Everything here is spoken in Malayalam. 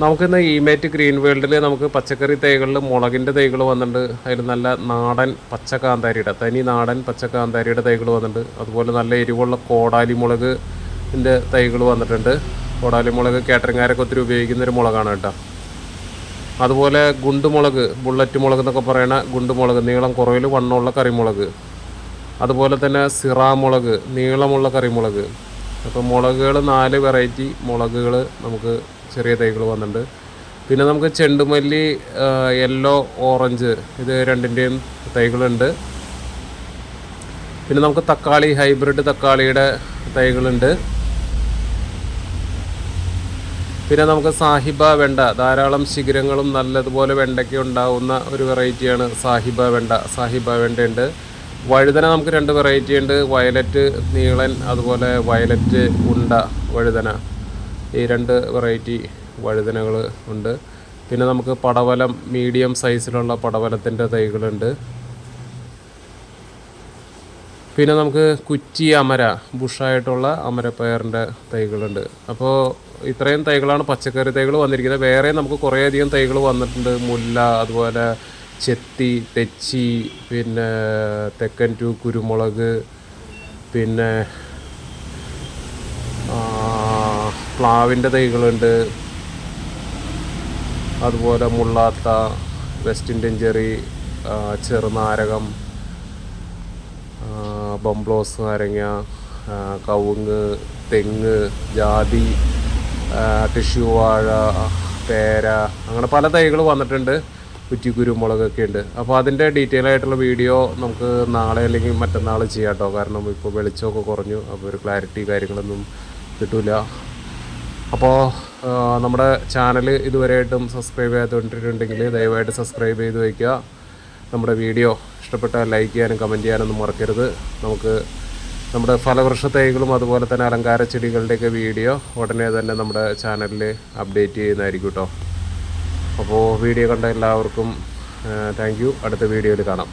നമുക്കിന്ന് ഇമേറ്റ് ഗ്രീൻ വേൾഡിൽ നമുക്ക് പച്ചക്കറി തൈകളിൽ മുളകിന്റെ തൈകൾ വന്നിട്ടുണ്ട്. അതിൽ നല്ല നാടൻ പച്ചക്കാന്താരിയുടെ തനി നാടൻ പച്ചക്കാന്താരിയുടെ തൈകൾ വന്നിട്ടുണ്ട്. അതുപോലെ നല്ല എരിവുള്ള കോടാലി മുളക് ഇതിന്റെ തൈകൾ വന്നിട്ടുണ്ട്. കോടാലി മുളക് കാറ്ററിംഗുകാരൊക്കെ ഒത്തിരി ഉപയോഗിക്കുന്ന ഒരു മുളകാണ് കേട്ടോ. അതുപോലെ ഗുണ്ടുമുളക് ബുള്ളറ്റ് മുളക് എന്നൊക്കെ പറയണ ഗുണ്ടുമുളക് നീളം കുറവിൽ വണ്ണമുള്ള കറിമുളക്. അതുപോലെ തന്നെ സിറാമുളക് നീളമുള്ള കറിമുളക്. അപ്പോൾ മുളകുകൾ നാല് വെറൈറ്റി മുളകുകൾ നമുക്ക് ചെറിയ തൈകൾ വന്നിട്ടുണ്ട്. പിന്നെ നമുക്ക് ചെണ്ടുമല്ലി യെല്ലോ ഓറഞ്ച് ഇത് രണ്ടിന്റെയും തൈകളുണ്ട്. പിന്നെ നമുക്ക് തക്കാളി ഹൈബ്രിഡ് തക്കാളിയുടെ തൈകളുണ്ട്. പിന്നെ നമുക്ക് സാഹിബ വെണ്ട ധാരാളം ശിഖരങ്ങളും നല്ലതുപോലെ വെണ്ടയ്ക്ക് ഉണ്ടാവുന്ന ഒരു വെറൈറ്റിയാണ് സാഹിബ വെണ്ട. സാഹിബ വെണ്ടയുണ്ട്. വഴുതന നമുക്ക് രണ്ട് വെറൈറ്റി ഉണ്ട്. വയലറ്റ് നീളൻ അതുപോലെ വയലറ്റ് ഉണ്ട വഴുതന. ഈ രണ്ട് വെറൈറ്റി വഴുതനകൾ ഉണ്ട്. പിന്നെ നമുക്ക് പടവലം മീഡിയം സൈസിലുള്ള പടവലത്തിന്റെ തൈകളുണ്ട്. പിന്നെ നമുക്ക് കുറ്റി അമര ബുഷായിട്ടുള്ള അമരപ്പയറിന്റെ തൈകളുണ്ട്. അപ്പോൾ ഇത്രയും തൈകളാണ് പച്ചക്കറി തൈകൾ വന്നിരിക്കുന്നത്. വേറെ നമുക്ക് കുറേയധികം തൈകൾ വന്നിട്ടുണ്ട്. മുല്ല അതുപോലെ ചെത്തി തെച്ചി പിന്നെ തെക്കൻ ടു കുരുമുളക് പിന്നെ പ്ലാവിന്റെ തൈകളുണ്ട്. അതുപോലെ മുള്ളാത്ത വെസ്റ്റ് ഇന്ത്യൻ ചെറി ചെറുനാരകം ബംബ്ലോസ് നാരങ്ങ കവുങ്ങ് തെങ്ങ് ജാതി ടിഷ്യൂ വാഴ പേര അങ്ങനെ പല തൈകൾ വന്നിട്ടുണ്ട്. കുറ്റി കുരുമുളകൊക്കെ ഉണ്ട്. അപ്പോൾ അതിന്റെ ഡീറ്റെയിൽ ആയിട്ടുള്ള വീഡിയോ നമുക്ക് നാളെ അല്ലെങ്കിൽ മറ്റന്നാൾ ചെയ്യാം കേട്ടോ. കാരണം ഇപ്പോൾ വെളിച്ചമൊക്കെ കുറഞ്ഞു. അപ്പോൾ ഒരു ക്ലാരിറ്റി കാര്യങ്ങളൊന്നും കിട്ടില്ല അപ്പോൾ നമ്മുടെ ചാനൽ ഇതുവരെയായിട്ടും സബ്സ്ക്രൈബ് ചെയ്യാത്തോണ്ടിട്ടുണ്ടെങ്കിൽ ദയവായിട്ട് സബ്സ്ക്രൈബ് ചെയ്ത് വയ്ക്കുക. നമ്മുടെ വീഡിയോ ഇഷ്ടപ്പെട്ടാൽ ലൈക്ക് ചെയ്യാനും കമന്റ് ചെയ്യാനൊന്നും മറക്കരുത്. നമുക്ക് നമ്മുടെ ഫലവൃക്ഷ തൈകളും അതുപോലെ തന്നെ അലങ്കാര ചെടികളുടെയൊക്കെ വീഡിയോ ഉടനെ തന്നെ നമ്മുടെ ചാനലിൽ അപ്ഡേറ്റ് ചെയ്യുന്നതായിരിക്കും കേട്ടോ അപ്പോൾ വീഡിയോ കണ്ട എല്ലാവർക്കും താങ്ക് അടുത്ത വീഡിയോയിൽ കാണാം.